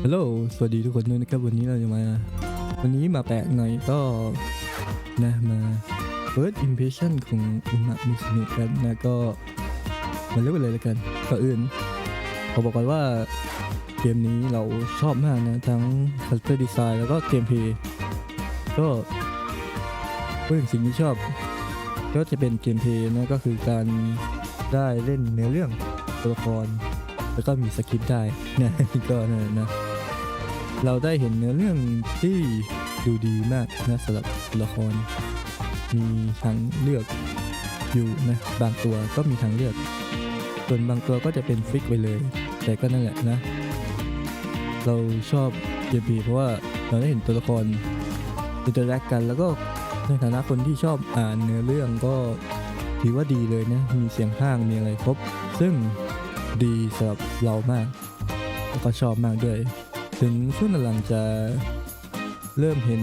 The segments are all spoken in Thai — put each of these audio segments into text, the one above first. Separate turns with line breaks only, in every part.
ฮัลโหล สวัสดีทุกคนด้วยนะครับ วันนี้เราจะมา วันนี้มาแปลกหน่อยก็นะมา first impression ของอุมะมุสเนะกันนะก็มาเริ่มกันเลยแล้วกันก่อนอื่นขอบอกก่อนว่าเกมนี้เราชอบมากนะ ทั้ง character design แล้วก็เกมเพย์ก็พูดถึงสิ่งที่ชอบ ก็จะเป็นเกมเพย์นะก็คือการได้เล่นเนื้อเรื่องตัวละคร แล้วก็มีสคริปต์ได้นะก็นั่นแหละนะ เราได้เห็นเนื้อเรื่องที่ดูดีมากนะสำหรับตัวละคร มีทางเลือกอยู่นะบางตัวก็มีทางเลือก ส่วนบางตัวก็จะเป็นฟิกไปเลย แต่ก็นั่นแหละนะ เราชอบเกมพีเพราะว่าเราได้เห็นตัวละครอินเตอร์แอคกันแล้วก็ในฐานะคนที่ชอบอ่านเนื้อเรื่องก็ถือว่าดีเลยนะ มีเสียงข้างมีอะไรครบ ซึ่งดีสำหรับเรามาก แล้วก็ชอบมากด้วย ถึงช่วงหลังจะเริ่มเห็น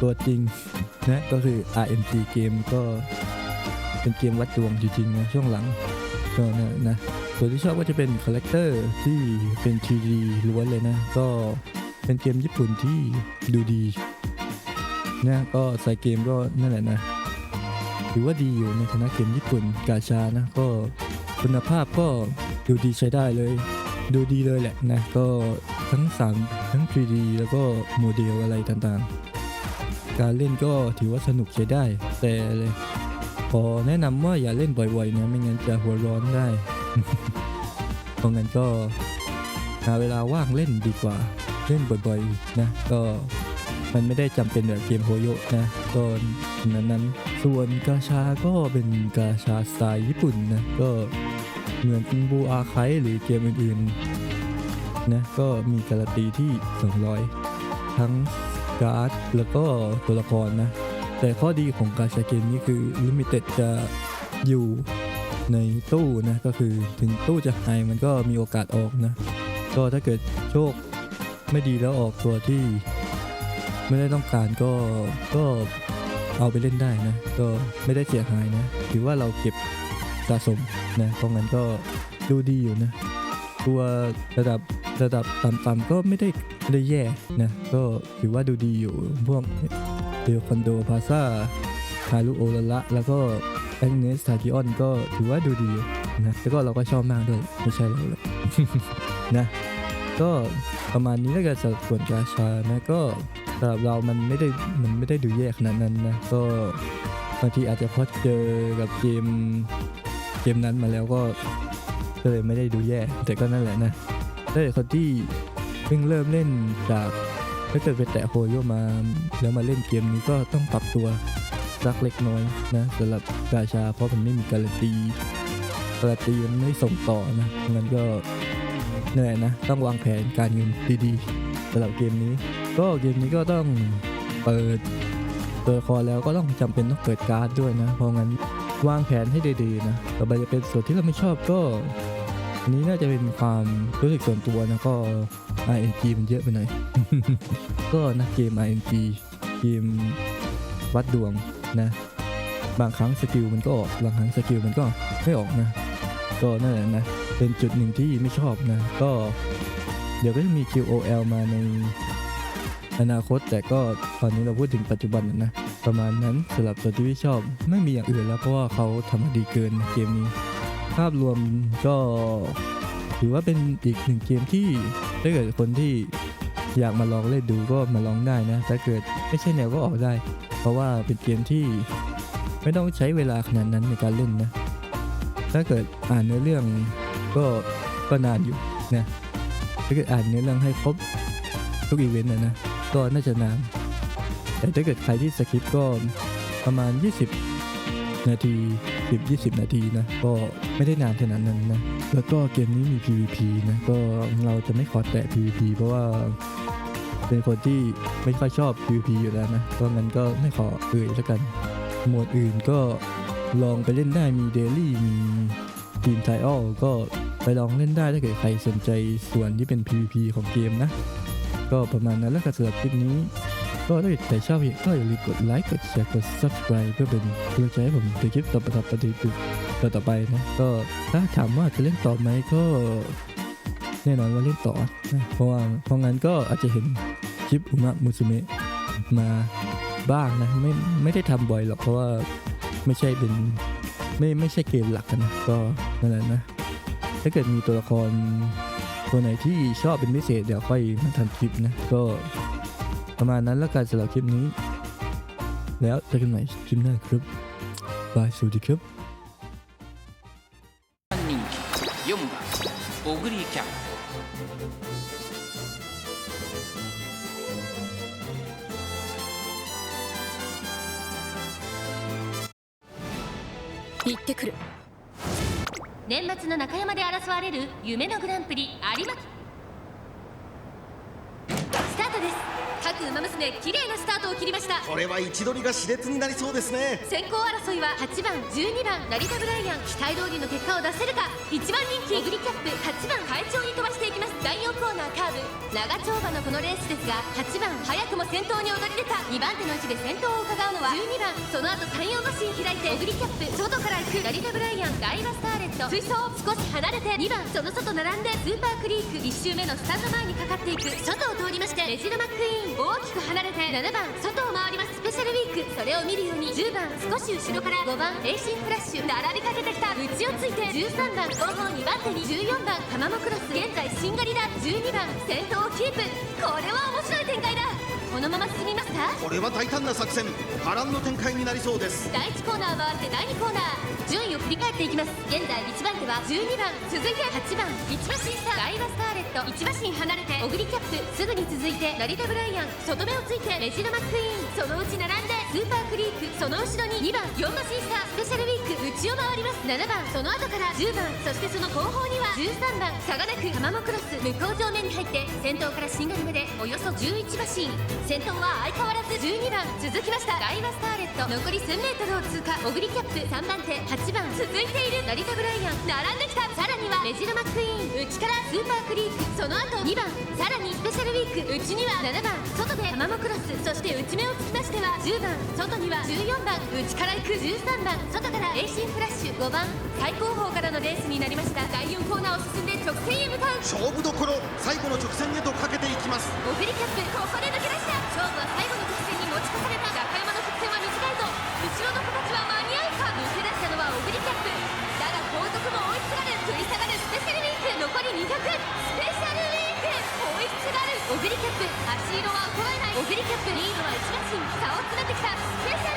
ตัวจริงนะก็คือ RNG เกมก็เป็นเกมวัดดวงจริงๆนะช่วงหลังก็นะนะส่วนที่ชอบก็จะเป็นคาแรคเตอร์ที่เป็น 3D ล้วนเลยนะ ก็เป็นเกมญี่ปุ่นที่ดูดีนะก็ใส่เกมก็นั่นแหละนะถือว่าดีอยู่ในฐานะเกมญี่ปุ่นกาชานะก็คุณภาพก็ดูดีใช้ได้เลย ดูดีเลยแหละนะ ก็ทั้ง 3 ทั้ง 3D แล้วก็โมเดลอะไรต่างๆ การเล่นก็ถือว่าสนุกใช้ได้ แต่เลยขอแนะนำว่าอย่าเล่นบ่อยๆนะไม่งั้นจะหัวร้อนได้เพราะงั้นก็หาเวลาว่างเล่นดีกว่าเล่นบ่อยๆนะก็มันไม่ได้จำเป็นแบบเกมโฮโยนะก็นั้นนั้นส่วนกาชาก็เป็นกาชาสไตล์ญี่ปุ่นนะก็ เหมือนบูอาไคหรือเกมอื่นๆนะก็มีการันตีที่ 200 ทั้งการ์ดแล้วก็ตัวละครนะ แต่ข้อดีของการใช้เกมนี้คือลิมิเต็ดจะอยู่ในตู้นะก็คือถึงตู้จะหายมันก็มีโอกาสออกนะ ก็ถ้าเกิดโชคไม่ดีแล้วออกตัวที่ไม่ได้ต้องการก็ก็เอาไปเล่นได้นะ ก็ไม่ได้เสียหายนะ ถือว่าเราเก็บ สะสมนะเพราะงั้นก็ดูดีอยู่นะ ตัวระดับระดับต่ำๆก็ไม่ได้ไม่ได้แย่นะ ก็ถือว่าดูดีอยู่พวกเดลคอนโดพาซาฮารุโอลละ แล้วก็แองเนสทาคิออนก็ถือว่าดูดีนะ แล้วก็เราก็ชอบมากด้วย ไม่ใช่เราเลยนะก็ประมาณนี้แล้วกันสำหรับส่วนกาชานะก็สำหรับเรามันไม่ได้มันไม่ได้ดูแย่ขนาดนั้นนะก็บางทีอาจจะเพราะเจอกับเกม เกมนั้นมาแล้วก็ก็เลยไม่ได้ดูแย่ แต่ก็นั่นแหละนะถ้าคนที่เพิ่งเริ่มเล่นจากถ้าเกิดไปแตะโฮโยมาแล้วมาเล่นเกมนี้ก็ต้องปรับตัวสักเล็กน้อยนะสำหรับกาชาเพราะมันไม่มีการันตีการันตีมันไม่ส่งต่อนะงั้นก็เหนื่อยนะ ต้องวางแผนการเงินดีๆสำหรับเกมนี้ ก็เกมนี้ก็ต้องเปิดตัวครแล้วก็ต้องจำเป็นต้องเปิดการ์ดด้วยนะ เพราะงั้น วางแผนให้ดีๆนะต่อไปจะเป็นส่วนที่เราไม่ชอบก็อันนี้น่าจะเป็นความรู้สึกส่วนตัวนะก็ RNG มันเยอะไปหน่อย ก็นะเกม RNG เกมวัดดวงนะ บางครั้งสกิลมันก็ออก บางครั้งสกิลมันก็ไม่ออกนะ ก็นั่นแหละนะ เป็นจุดหนึ่งที่ไม่ชอบนะ ก็เดี๋ยวก็จะมี QOL มาในอนาคต แต่ก็ตอนนี้เราพูดถึงปัจจุบันนะ ประมาณนั้นสำหรับตัวที่ไม่ชอบ ไม่มีอย่างอื่นแล้วเพราะว่าเขาทำมาดีเกินเกมนี้ ภาพรวมก็ถือว่าเป็นอีกหนึ่งเกมที่ถ้าเกิดคนที่อยากมาลองเล่นดูก็มาลองได้นะถ้าเกิดไม่ใช่แนวก็ออกได้ เพราะว่าเป็นเกมที่ไม่ต้องใช้เวลาขนาดนั้นในการเล่นนะ ถ้าเกิดอ่านเนื้อเรื่องก็ก็นานอยู่นะถ้าเกิดอ่านเนื้อเรื่องให้ครบทุกอีเวนต์นะนะก็น่าจะนาน แต่ถ้าเกิดใครที่สคริปต์ก็ประมาณ 20 นาที 10 20 นาทีนะ ก็ไม่ได้นานขนาดนั้นนะ แล้วก็เกมนี้มี PVP นะ ก็เราจะไม่ขอแตะ PVP เพราะว่าเป็นคนที่ไม่ค่อยชอบ PVP อยู่แล้วนะเพราะงั้นก็ไม่ขอเอ่ยแล้วกันโหมดอื่นก็ลองไปเล่นได้มีเดลี่มีทีมไทออลก็ไปลองเล่นได้ถ้าเกิดใครสนใจส่วนที่เป็น PVP ของเกมนะ ก็ประมาณนั้นแล้วก็สำหรับคลิปนี้ ก็ถ้าใครชอบก็อย่าลืมกดไลค์กดแชร์กด subscribe เพื่อเป็นกำลังใจให้ผมในคลิปต่อไปต่อไปต่อต่อไปนะก็ถ้าถามว่าจะเล่นต่อไหมก็แน่นอนว่าเล่นต่อนะเพราะว่าเพราะงั้นก็อาจจะเห็นคลิปอุมะมุสุเมะมาบ้างนะไม่ไม่ได้ทำบ่อยหรอกเพราะว่าไม่ใช่เป็นไม่ไม่ใช่เกมหลักนนะก็นั่นแหละนะถ้าเกิดมีตัวละครตัวไหนที่ชอบเป็นพิเศษเดี๋ยวค่อยมาทำคลิปนะก็ ประมาณนั้นแล้วกันสำหรับคลิปนี้ แล้วเจอกันใหม่คลิปหน้าครับบายสวัสดีครับ
人気4番オグリキャップ
行ってくる年末の中山で争われる夢のグランプリ有馬記スタートです 各馬娘綺麗なスタートを切りました。
これは位置取りが熾烈になりそうですね。
先行争いは8番12番成田ブライアン期待通りの結果を出せるか。1番人気オグリキャップ8番快調に飛ばしていきます。第4コーナーカーブ長丁場のこのレースですが8番早くも先頭に躍り出た。2番手の位置で先頭を伺うのは12番その後34馬身開いてオグリキャップ外から行く。成田ブライアンダイバスターレット。追走少し離れて2番その外並んでスーパークリーク1周目のスタンド前にかかっていく。外を通りましてレジルマックイーン大きく離れて7番外を回ります。スペシャルウィーク。それを見るように10番少し後ろから5番エイシンフラッシュ。並びかけてきた。内をついて13番後方2番手に14番浜マクロス。現在シンガリラ12番。先頭をキープ。これは面白いこのまま進みますか？
これは大胆な作戦波乱の展開になりそうです。
第1コーナー回って第2コーナー。順位を振り返っていきます。現在1番手は12番続いて8番1馬身差ダイバスターレット1馬身離れてオグリキャップすぐに続いて成田ブライアン。外目をついてレジルマックイーン。そのうち並んでスーパークリークその後ろに2番4馬身差スペシャルウィーク内を回ります。7番その後から10番。そしてその後方には13番差がなくタマモクロス。向こう正面に入って先頭からシンガルまでおよそ11馬身先頭は相変わらず12番続きました。ダイバスターレット。残り数メートルを通過。オグリキャップ。3番手。8番。続いている。成田ブライアン。並んできた。さらにはメジルマックイーン。内からスーパークリーク。その後2番。さらにスペシャルウィーク。内には7番。外でタマモクロス。そして内目をつきましては10番。外には14番。内から行く。13番。外からエイシンフラッシュ。5番。最高峰からのレースになりました。第4コーナーを進んで直線へ向かう。
勝負どころ最後の直線へとかけていきます。
オグリキャップ。ここで抜け出した勝負は最後の直線に持ち越された中山の直線は短いぞ後ろの形は間に合うか抜け出したのはオグリキャップだが後続も追いすがる食い下がる。スペシャルウィーク残り200スペシャルウィーク。追いすがる。オグリキャップ。足色は衰えないオグリキャップ。リードは1馬身差を詰めてきたスペシャル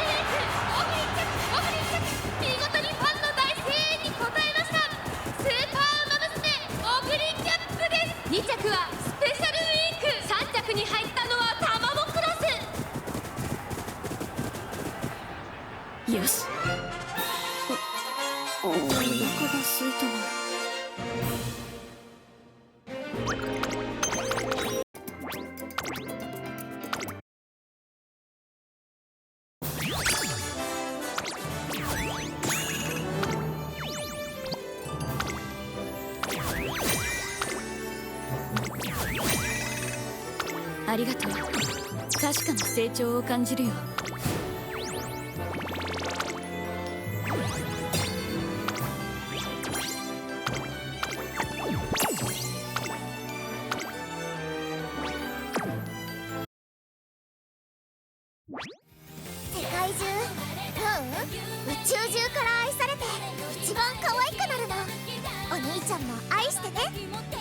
お腹が空いたなありがとう。確かな成長を感じるよ。
宙中から愛されて一番可愛くなるの。お兄ちゃんも愛してね。